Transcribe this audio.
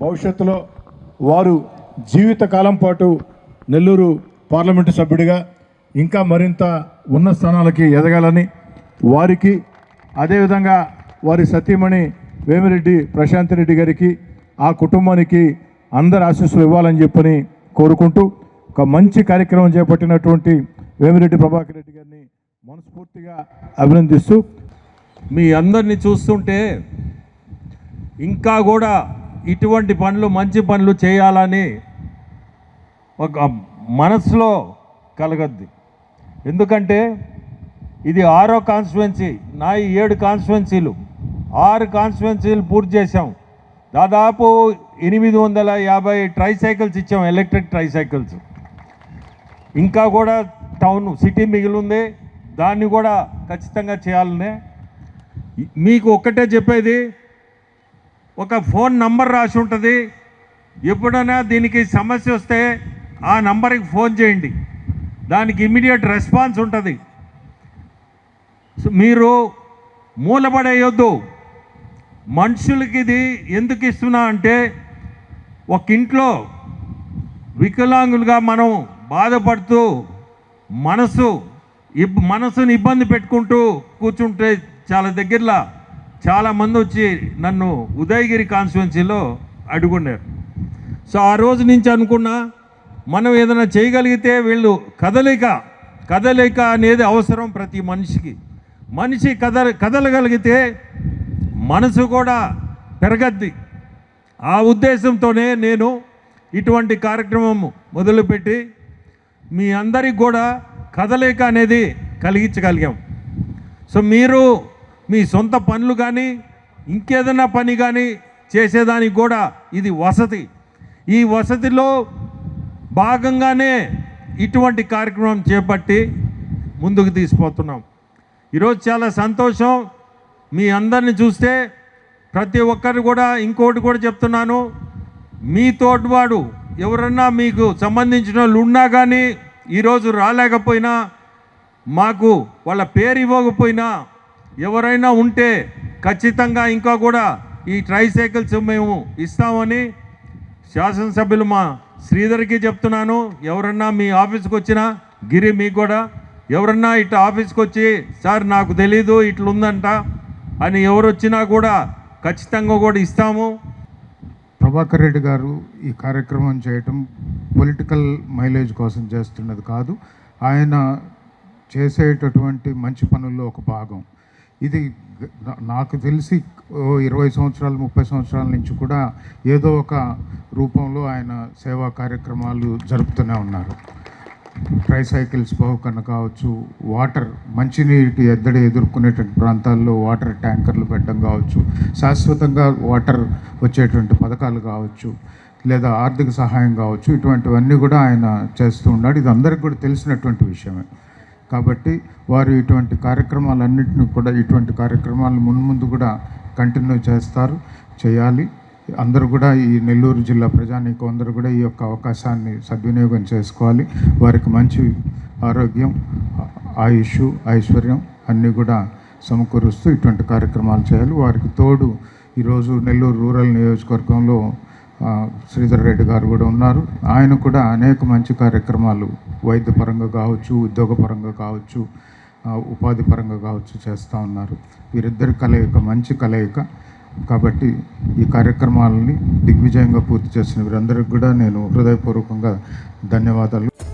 భవిష్యత్తులో వారు జీవితకాలం పాటు నెల్లూరు పార్లమెంటు సభ్యుడిగా ఇంకా మరింత ఉన్న స్థానాలకి ఎదగాలని వారికి అదేవిధంగా వారి సతీమణి వేమిరెడ్డి ప్రశాంత్ రెడ్డి గారికి ఆ కుటుంబానికి అందరి ఆశీస్సులు ఇవ్వాలని చెప్పని కోరుకుంటూ ఒక మంచి కార్యక్రమం చేపట్టినటువంటి వేమిరెడ్డి ప్రభాకర్ రెడ్డి గారిని మనస్ఫూర్తిగా అభినందిస్తూ మీ అందరిని చూస్తుంటే ఇంకా కూడా ఇటువంటి పనులు మంచి పనులు చేయాలని ఒక మనసులో కలగద్ది. ఎందుకంటే ఇది ఆరో కాన్స్టిట్యువెన్సీ నా ఈ ఏడు కాన్స్టిట్యువెన్సీలు ఆరు కాన్స్టిట్యువెన్సీలు పూర్తి చేశాం. దాదాపు ఎనిమిది వందల యాభై ట్రైసైకిల్స్ ఇచ్చాం ఎలక్ట్రిక్ ట్రైసైకిల్స్ ఇంకా కూడా టౌన్ సిటీ మిగిలి ఉంది దాన్ని కూడా ఖచ్చితంగా చేయాలనే. మీకు ఒక్కటే చెప్పేది ఒక ఫోన్ నంబర్ రాసి ఉంటుంది. ఎప్పుడైనా దీనికి సమస్య వస్తే ఆ నంబర్కి ఫోన్ చేయండి. దానికి ఇమీడియట్ రెస్పాన్స్ ఉంటుంది. మీరు మూలపడేయొద్దు. మనుషులకి ఇది ఎందుకు ఇస్తున్నా అంటే ఒక ఇంట్లో వికలాంగులుగా మనం బాధపడుతూ మనసు ఇబ్ మనసుని ఇబ్బంది పెట్టుకుంటూ కూర్చుంటే చాలా దగ్గరలో చాలామంది వచ్చి నన్ను ఉదయగిరి కాన్స్టిట్యున్సీలో అడుగున్నారు. సో ఆ రోజు నుంచి అనుకున్నా మనం ఏదైనా చేయగలిగితే వీళ్ళు కదలిక కదలిక అనేది అవసరం ప్రతి మనిషికి. మనిషి కద కదలగలిగితే మనసు కూడా పెరగద్ది. ఆ ఉద్దేశంతోనే నేను ఇటువంటి కార్యక్రమం మొదలుపెట్టి మీ అందరికి కూడా కదలిక అనేది కలిగించగలిగాం. సో మీరు మీ సొంత పనులు కానీ ఇంకేదైనా పని కానీ చేసేదానికి కూడా ఇది వసతి. ఈ వసతిలో భాగంగానే ఇటువంటి కార్యక్రమం చేపట్టి ముందుకు తీసిపోతున్నాం. ఈరోజు చాలా సంతోషం. మీ అందరిని చూస్తే ప్రతి ఒక్కరు కూడా ఇంకోటి కూడా చెప్తున్నాను. మీ తోటివాడు ఎవరన్నా మీకు సంబంధించిన వాళ్ళు ఉన్నా కానీ ఈరోజు రాలేకపోయినా మాకు వాళ్ళ పేరు ఇవ్వకపోయినా ఎవరైనా ఉంటే ఖచ్చితంగా ఇంకా కూడా ఈ ట్రైసైకిల్స్ మేము ఇస్తామని శాసనసభ్యులు మా శ్రీధర్కి చెప్తున్నాను. ఎవరన్నా మీ ఆఫీస్కి వచ్చినా గిరి మీకు కూడా ఎవరన్నా ఇటు ఆఫీస్కి వచ్చి సార్ నాకు తెలీదు ఇట్లుందంట అని ఎవరు వచ్చినా కూడా ఖచ్చితంగా కూడా ఇస్తాము. ప్రభాకర్ రెడ్డి గారు ఈ కార్యక్రమం చేయటం పొలిటికల్ మైలేజ్ కోసం చేస్తున్నది కాదు. ఆయన చేసేటటువంటి మంచి పనుల్లో ఒక భాగం. ఇది నాకు తెలిసి ఇరవై సంవత్సరాలు ముప్పై సంవత్సరాల నుంచి కూడా ఏదో ఒక రూపంలో ఆయన సేవా కార్యక్రమాలు జరుపుతూనే ఉన్నారు. ట్రైసైకిల్స్ బహుకరణ కావచ్చు వాటర్ మంచినీటి ఎద్దడి ఎదుర్కొనేటువంటి ప్రాంతాల్లో వాటర్ ట్యాంకర్లు పెట్టడం కావచ్చు శాశ్వతంగా వాటర్ వచ్చేటువంటి పథకాలు కావచ్చు లేదా ఆర్థిక సహాయం కావచ్చు ఇటువంటివన్నీ కూడా ఆయన చేస్తూ ఉన్నాడు. ఇది అందరికీ కూడా తెలిసినటువంటి విషయమే. కాబట్టి వారు ఇటువంటి కార్యక్రమాలన్నింటినీ కూడా ఇటువంటి కార్యక్రమాలు మున్ముందు కూడా కంటిన్యూ చేస్తారు చేయాలి. అందరూ కూడా ఈ నెల్లూరు జిల్లా ప్రజానీకం అందరూ కూడా ఈ యొక్క అవకాశాన్ని సద్వినియోగం చేసుకోవాలి. వారికి మంచి ఆరోగ్యం ఆయుష్ ఐశ్వర్యం అన్నీ కూడా సమకూరుస్తూ ఇటువంటి కార్యక్రమాలు చేయాలి. వారికి తోడు ఈరోజు నెల్లూరు రూరల్ నియోజకవర్గంలో శ్రీధర్ రెడ్డి గారు కూడా ఉన్నారు. ఆయన కూడా అనేక మంచి కార్యక్రమాలు వైద్యపరంగా కావచ్చు ఉద్యోగపరంగా కావచ్చు ఉపాధి పరంగా కావచ్చు చేస్తూ ఉన్నారు. వీరిద్దరి కలయిక మంచి కలయిక. కాబట్టి ఈ కార్యక్రమాలని దిగ్విజయంగా పూర్తి చేసిన వీరందరికీ కూడా నేను హృదయపూర్వకంగా ధన్యవాదాలు.